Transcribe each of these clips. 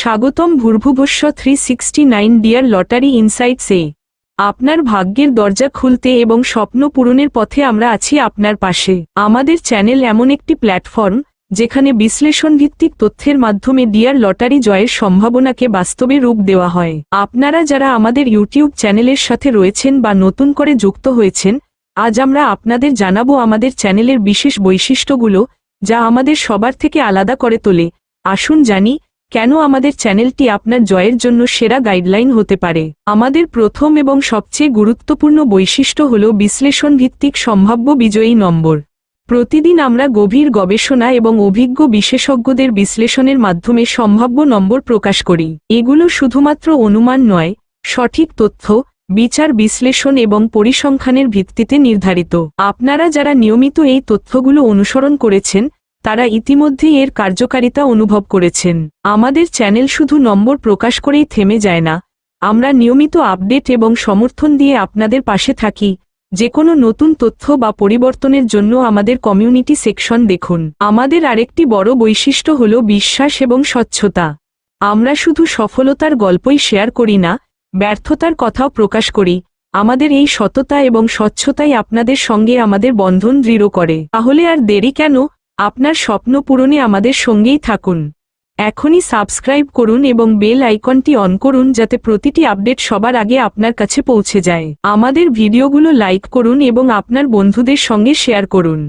স্বাগতম ভূর্ভুবস্ব three sixty nine dear lottery insights আপনার ভাগ্যের দরজা খুলতে এবং স্বপ্ন পূরণের পথে আমরা আছি আপনার পাশে। আমাদের চ্যানেল এমন একটি প্ল্যাটফর্ম, যেখানে বিশ্লেষণ ভিত্তিক তথ্যের মাধ্যমে ডিয়ার লটারি জয়ের সম্ভাবনাকে বাস্তবে রূপ দেওয়া হয়। আপনারা যারা আমাদের ইউটিউব চ্যানেলের সাথে রয়েছেন বা নতুন করে যুক্ত হয়েছেন, আজ আমরা আপনাদের জানাব আমাদের চ্যানেলের বিশেষ বৈশিষ্ট্যগুলো, যা আমাদের সবার থেকে আলাদা করে তোলে। আসুন জানি কেন আমাদের চ্যানেলটি আপনার জয়ের জন্য সেরা গাইডলাইন হতে পারে? আমাদের প্রথম এবং সবচেয়ে গুরুত্বপূর্ণ বৈশিষ্ট্য হল বিশ্লেষণ ভিত্তিক সম্ভাব্য বিজয়ী নম্বর। প্রতিদিন আমরা গভীর গবেষণা এবং অভিজ্ঞ বিশেষজ্ঞদের বিশ্লেষণের মাধ্যমে সম্ভাব্য নম্বর প্রকাশ করি। এগুলো শুধুমাত্র অনুমান নয়, সঠিক তথ্য, বিচার বিশ্লেষণ এবং পরিসংখ্যানের ভিত্তিতে নির্ধারিত। আপনারা যারা নিয়মিত এই তথ্যগুলো অনুসরণ করেছেন তারা ইতিমধ্যেই এর কার্যকারিতা অনুভব করেছেন। আমাদের চ্যানেল শুধু নম্বর প্রকাশ করেই থেমে যায় না। আমরা নিয়মিত আপডেট এবং সমর্থন দিয়ে আপনাদের পাশে থাকি। যে কোনো নতুন তথ্য বা পরিবর্তনের জন্য আমাদের কমিউনিটি সেকশন দেখুন। আমাদের আরেকটি বড় বৈশিষ্ট্য হল বিশ্বাস এবং স্বচ্ছতা। আমরা শুধু সফলতার গল্পই শেয়ার করি না, ব্যর্থতার কথাও প্রকাশ করি। আমাদের এই সততা এবং স্বচ্ছতাই আপনাদের সঙ্গে আমাদের বন্ধন দৃঢ় করে। তাহলে আর দেরি কেন? আপনার স্বপ্ন পূরণে আমাদের সঙ্গেই থাকুন। এখনই সাবস্ক্রাইব করুন এবং বেল আইকনটি অন করুন যাতে প্রতিটি আপডেট সবার আগে আপনার কাছে পৌঁছে যায়। আমাদের ভিডিওগুলো লাইক করুন এবং আপনার বন্ধুদের সঙ্গে শেয়ার করুন।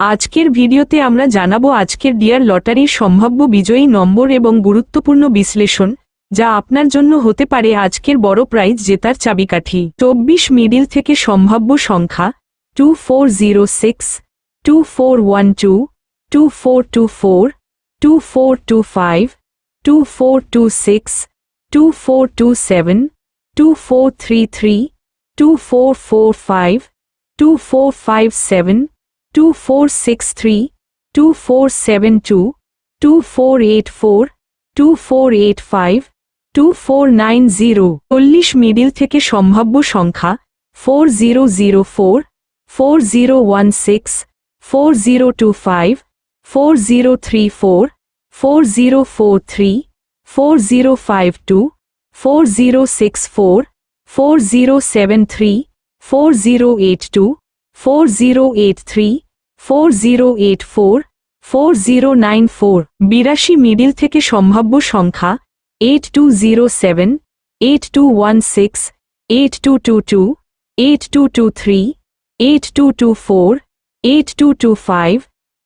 আজকের ভিডিওতে আমরা জানাব আজকের ডিয়ার লটারির সম্ভাব্য বিজয়ী নম্বর এবং গুরুত্বপূর্ণ বিশ্লেষণ, যা আপনার জন্য হতে পারে আজকের বড় প্রাইজ জেতার চাবিকাঠি। চব্বিশ মিডিল থেকে সম্ভাব্য সংখ্যা two four zero six two four one two two four two four two four two five two four two six two four two seven two four three three two four four five two four five seven two four six three two four seven two two four eight four two four eight five two four nine zero চল্লিশ middle থেকে সম্ভাব্য সংখ্যা four zero zero four four zero one six four zero two five four zero three four four zero four three four zero five two four zero six four four zero seven three four zero eight two four zero eight three four zero eight four four zero nine four বিরাশি middle থেকে সম্ভাব্য সংখ্যা eight two zero seven eight two one six eight two two two eight two two three eight two two four eight two two five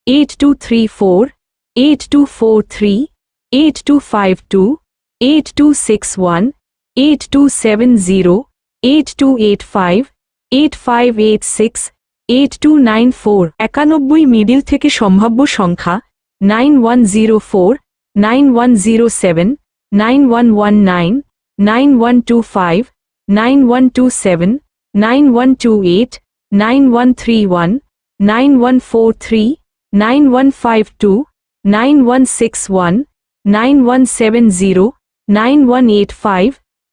eight two three four eight two four three eight two five two eight two six one eight two seven zero eight two eight five eight five eight six eight two nine four একানব্বই middle থেকে সম্ভাব্য সংখ্যা nine one zero four nine one zero seven nine one one nine nine one two five nine one two seven nine one two eight nine one three one nine one four three nine one five two nine one six one nine one seven zero nine one eight five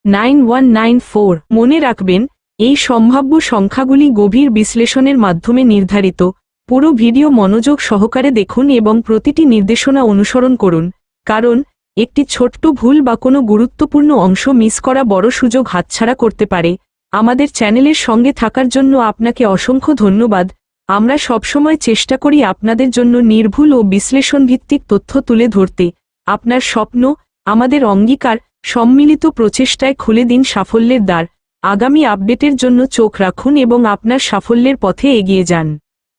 nine one nine four মনে রাখবেন, এই সম্ভাব্য সংখ্যাগুলি গভীর বিশ্লেষণের মাধ্যমে নির্ধারিত। পুরো ভিডিও মনোযোগ সহকারে দেখুন এবং প্রতিটি নির্দেশনা অনুসরণ করুন। কারণ, একটি ছোট্ট ভুল বা কোনো গুরুত্বপূর্ণ অংশ মিস করা বড় সুযোগ হাতছাড়া করতে পারে। আমাদের চ্যানেলের সঙ্গে থাকার জন্য আপনাকে অসংখ্য ধন্যবাদ। আমরা সবসময় চেষ্টা করি আপনাদের জন্য নির্ভুল ও বিশ্লেষণ ভিত্তিক তথ্য তুলে ধরতে। আপনার স্বপ্ন, আমাদের অঙ্গীকার, সম্মিলিত প্রচেষ্টায় খুলে দিন সাফল্যের দ্বার। আগামী আপডেটের জন্য চোখ রাখুন এবং আপনার সাফল্যের পথে এগিয়ে যান।